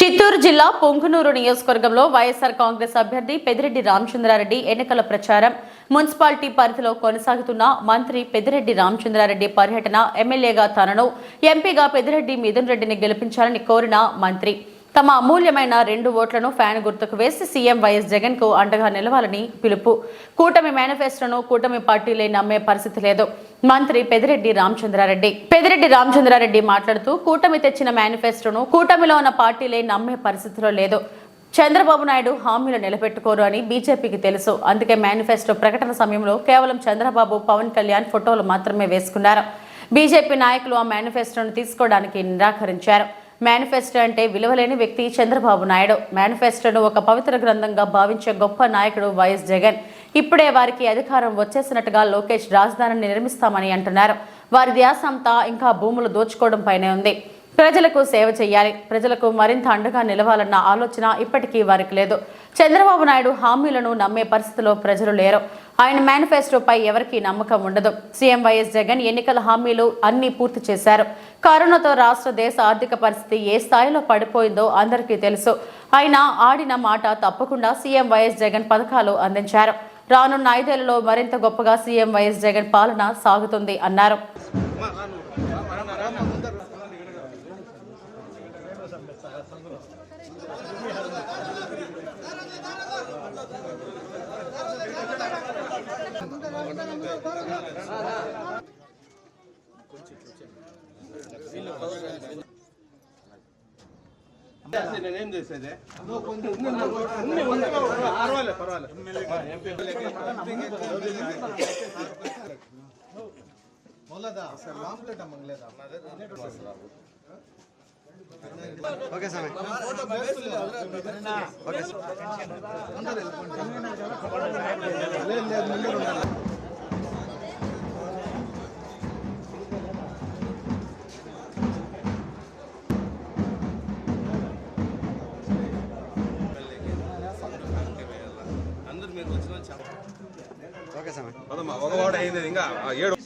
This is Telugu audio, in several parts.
చిత్తూరు జిల్లా పొంగునూరు నియోజకవర్గంలో వైఎస్ఆర్ కాంగ్రెస్ అభ్యర్థి పెదిరెడ్డి రామచంద్రారెడ్డి ఎన్నికల ప్రచారం. మున్సిపాలిటీ పరిధిలో కొనసాగుతున్న మంత్రి పెదిరెడ్డి రామచంద్రారెడ్డి పర్యటన ఎమ్మెల్యేగా తనను ఎంపీగా పెదిరెడ్డి మిథున్ రెడ్డిని గెలిపించాలని కోరిన మంత్రి. తమ అమూల్యమైన రెండు ఓట్లను ఫ్యాన్ గుర్తుకు వేసి సీఎం వైఎస్ జగన్కు అండగా నిలవాలని పిలుపు. కూటమి మేనిఫెస్టోను కూటమి పార్టీలే నమ్మే పరిస్థితి లేదు. మంత్రి పెదిరెడ్డి రామచంద్రారెడ్డి. పెదిరెడ్డి రామచంద్రారెడ్డి మాట్లాడుతూ కూటమి తెచ్చిన మేనిఫెస్టోను కూటమిలో ఉన్న పార్టీలే నమ్మే పరిస్థితిలో లేదు. చంద్రబాబు నాయుడు హామీలు నిలబెట్టుకోరు అని బీజేపీకి తెలుసు. అందుకే మేనిఫెస్టో ప్రకటన సమయంలో కేవలం చంద్రబాబు పవన్ కళ్యాణ్ ఫోటోలు మాత్రమే వేసుకున్నారు. బీజేపీ నాయకులు ఆ మేనిఫెస్టోను తీసుకోవడానికి నిరాకరించారు. మేనిఫెస్టో అంటే విలువలేని వ్యక్తి చంద్రబాబు నాయుడు. మేనిఫెస్టోను ఒక పవిత్ర గ్రంథంగా భావించే గొప్ప నాయకుడు వైఎస్ జగన్. ఇప్పుడే వారికి అధికారం వచ్చేసినట్టుగా లోకేష్ రాజధానిని నిర్మిస్తామని అంటున్నారు. వారి ధ్యాస అంతా ఇంకా భూములు దోచుకోవడం పైనే ఉంది. ప్రజలకు సేవ చేయాలి. ప్రజలకు మరింత అండగా నిలవాలన్న ఆలోచన ఇప్పటికీ వారికి లేదు. చంద్రబాబు నాయుడు హామీలను నమ్మే పరిస్థితిలో ప్రజలు లేరు. ఆయన మేనిఫెస్టోపై ఎవరికీ నమ్మకం ఉండదు. సీఎం వైఎస్ జగన్ ఎన్నికల హామీలు అన్నీ పూర్తి చేశారు. కరోనాతో రాష్ట్ర దేశ ఆర్థిక పరిస్థితి ఏ స్థాయిలో పడిపోయిందో అందరికీ తెలుసు. ఆయన ఆడిన మాట తప్పకుండా సీఎం వైఎస్ జగన్ పథకాలు అందించారు. రానున్న ఐదేళ్ళలో మరింత గొప్పగా సీఎం వైఎస్ జగన్ పాలన సాగుతుంది అన్నారు. ಪರವಾಗಿಲ್ಲ ಪರವಾಗಿಲ್ಲ ಮೊಲದ ಸರ್ ಲಾಂಪ್ಲೆಟ್ ಮಂಗ್ಲೇದ ಓಕೆ ಸ್ವಾಮಿ ಓಕೆ పదమ్మా ఒకవాడు అయింది ఇంకా ఏడు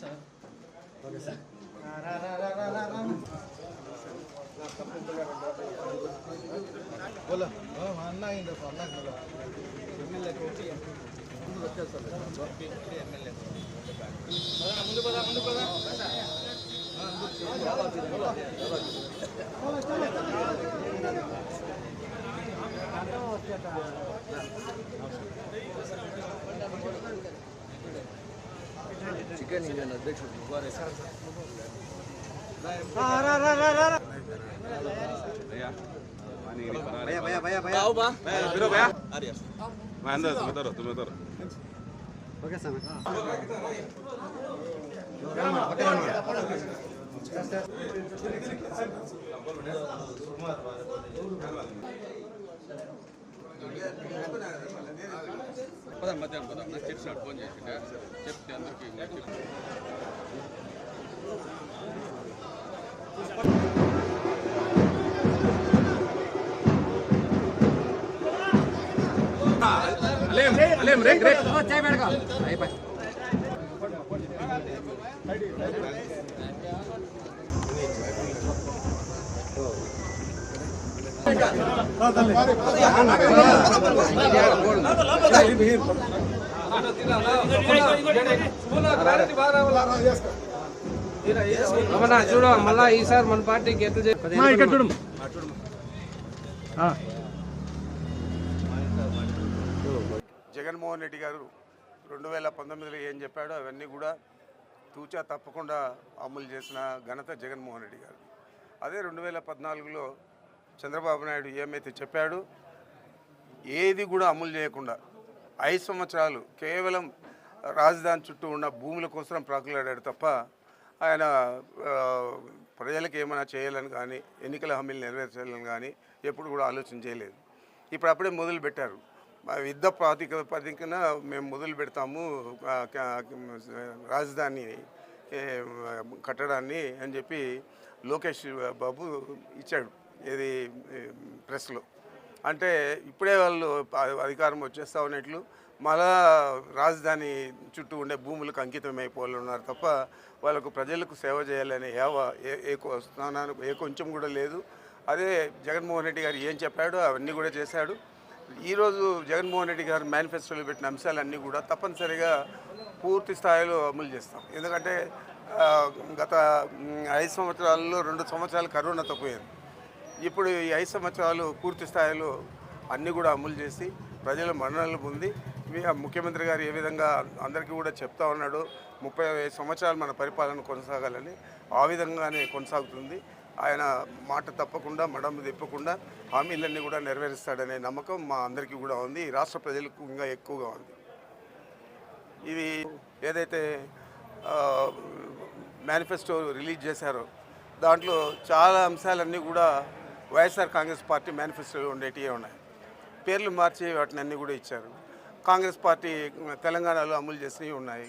ముందు పదా ముందు పదా వచ్చేట ¿Qué es eso? ¿Qué es eso? మధ్యాహ్నం పద. నాకు చెప్పినాడు ఫోన్ చేసిండే చెప్తే అందరికి చెప్పి అలేం అలేం రేక్ రేక్. అయిపోయి అవనా చూడు మళ్ళా ఈసారి మన పార్టీకి ఎట్లా చేయాలి జగన్మోహన్ రెడ్డి గారు రెండు వేల పంతొమ్మిదిలో ఏం చెప్పాడో అవన్నీ కూడా తూచా తప్పకుండా అమలు చేసిన ఘనత జగన్మోహన్ రెడ్డి గారు. అదే రెండు వేల పద్నాలుగులో చంద్రబాబు నాయుడు ఏమైతే చెప్పాడు ఏది కూడా అమలు చేయకుండా ఐదు సంవత్సరాలు కేవలం రాజధాని చుట్టూ ఉన్న భూముల కోసం ప్రాకులాడాడు తప్ప ఆయన ప్రజలకు ఏమైనా చేయాలని కానీ ఎన్నికల హామీలు నెరవేర్చాలని కానీ ఎప్పుడు కూడా ఆలోచన చేయలేదు. ఇప్పుడు అప్పుడే మొదలు పెట్టారు. మా యుద్ధ ప్రాతికన మేము మొదలు పెడతాము రాజధాని కట్టడాన్ని అని చెప్పి లోకేష్ బాబు ఇచ్చాడు. ఇది ప్రెస్లు ప్రెస్లో. అంటే ఇప్పుడే వాళ్ళు అధికారం వచ్చేస్తా ఉన్నట్లు మళ్ళా రాజధాని చుట్టూ ఉండే భూములకు అంకితం అయిపోవాలన్నారు తప్ప వాళ్ళకు ప్రజలకు సేవ చేయాలనే హేవ ఏ ఏ కొ- ఏ కొంచెం కూడా లేదు. అదే జగన్మోహన్ రెడ్డి గారు ఏం చెప్పాడో అవన్నీ కూడా చేశాడు. ఈరోజు జగన్మోహన్ రెడ్డి గారు మేనిఫెస్టోలో పెట్టిన అంశాలన్నీ కూడా తప్పనిసరిగా పూర్తి స్థాయిలో అమలు చేస్తాం. ఎందుకంటే గత ఐదు సంవత్సరాల్లో రెండు సంవత్సరాలు కరోనాతో పోయింది ఇప్పుడు ఈ ఐదు సంవత్సరాలు పూర్తి స్థాయిలో అన్నీ కూడా అమలు చేసి ప్రజల మన్ననలు పొంది ముఖ్యమంత్రి గారు ఏ విధంగా అందరికీ కూడా చెప్తా ఉన్నాడు ముప్పై ఐదు సంవత్సరాలు మన పరిపాలన కొనసాగాలని ఆ విధంగానే కొనసాగుతుంది. ఆయన మాట తప్పకుండా మడమ తిప్పకుండా హామీలన్నీ కూడా నెరవేరుస్తాడనే నమ్మకం మా అందరికీ కూడా ఉంది. రాష్ట్ర ప్రజలకు ఇంకా ఎక్కువగా ఉంది. ఇవి ఏదైతే మేనిఫెస్టో రిలీజ్ చేశారో దాంట్లో చాలా అంశాలన్నీ కూడా వైఎస్ఆర్ కాంగ్రెస్ పార్టీ మేనిఫెస్టోలో ఉండేటివే ఉన్నాయి. పేర్లు మార్చి వాటిని అన్నీ కూడా ఇచ్చారు. కాంగ్రెస్ పార్టీ తెలంగాణలో అమలు చేసినవి ఉన్నాయి.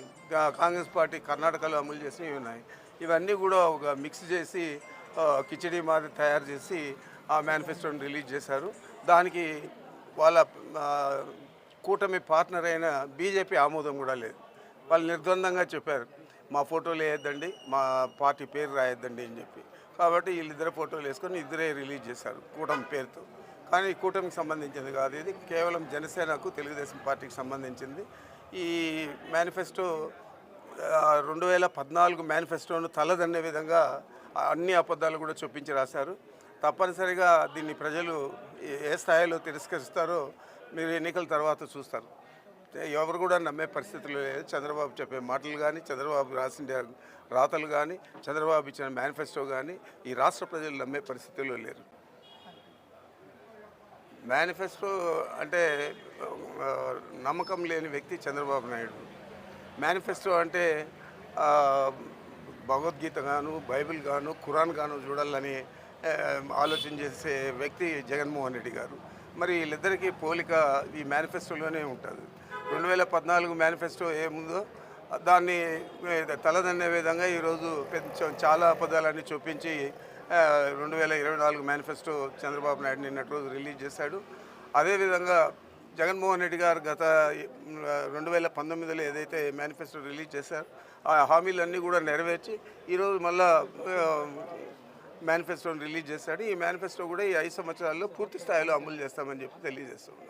కాంగ్రెస్ పార్టీ కర్ణాటకలో అమలు చేసినవి ఉన్నాయి. ఇవన్నీ కూడా ఒక మిక్స్ చేసి కిచడీ మాదిరి తయారు చేసి ఆ మేనిఫెస్టోని రిలీజ్ చేశారు. దానికి వాళ్ళ కూటమి పార్ట్నర్ అయిన బీజేపీ ఆమోదం కూడా లేదు. వాళ్ళు నిర్ద్వందంగా చెప్పారు మా ఫోటోలు వేయొద్దండి మా పార్టీ పేరు రాయొద్దండి అని చెప్పి. కాబట్టి వీళ్ళిద్దరు ఫోటోలు వేసుకొని ఇద్దరే రిలీజ్ చేశారు కూటమి పేరుతో. కానీ ఈ కూటమికి సంబంధించింది కాదు ఇది. కేవలం జనసేనకు తెలుగుదేశం పార్టీకి సంబంధించింది. ఈ మేనిఫెస్టో రెండు వేల పద్నాలుగు మేనిఫెస్టోను తలదన్నే విధంగా అన్ని అబద్ధాలు కూడా చూపించి రాశారు. తప్పనిసరిగా దీన్ని ప్రజలు ఏ స్థాయిలో తిరస్కరిస్తారో మీరు ఎన్నికల తర్వాత చూస్తారు. ఎవరు కూడా నమ్మే పరిస్థితులు లేదు. చంద్రబాబు చెప్పే మాటలు కానీ చంద్రబాబు రాసిన రాతలు కానీ చంద్రబాబు ఇచ్చిన మేనిఫెస్టో కానీ ఈ రాష్ట్ర ప్రజలు నమ్మే పరిస్థితుల్లో లేరు. మేనిఫెస్టో అంటే నమ్మకం లేని వ్యక్తి చంద్రబాబు నాయుడు. మేనిఫెస్టో అంటే భగవద్గీత గాను బైబిల్ గాను ఖురాన్ గాను చూడాలని ఆలోచన చేసే వ్యక్తి జగన్మోహన్ రెడ్డి గారు. మరి వీళ్ళిద్దరికీ పోలిక ఈ మేనిఫెస్టోలోనే ఉంటుంది. రెండు వేల పద్నాలుగు మేనిఫెస్టో ఏముందో దాన్ని తలదన్నే విధంగా ఈరోజు చాలా పదాలన్నీ చూపించి రెండు వేల ఇరవై నాలుగు మేనిఫెస్టో చంద్రబాబు నాయుడు నిన్నటి రోజు రిలీజ్ చేశాడు. అదేవిధంగా జగన్మోహన్ రెడ్డి గారు గత రెండు వేల పంతొమ్మిదిలో ఏదైతే మేనిఫెస్టో రిలీజ్ చేశారో ఆ హామీలన్నీ కూడా నెరవేర్చి ఈరోజు మళ్ళా మేనిఫెస్టోని రిలీజ్ చేశాడు. ఈ మేనిఫెస్టో కూడా ఈ ఐదు సంవత్సరాల్లో పూర్తి స్థాయిలో అమలు చేస్తామని చెప్పి తెలియజేస్తున్నాం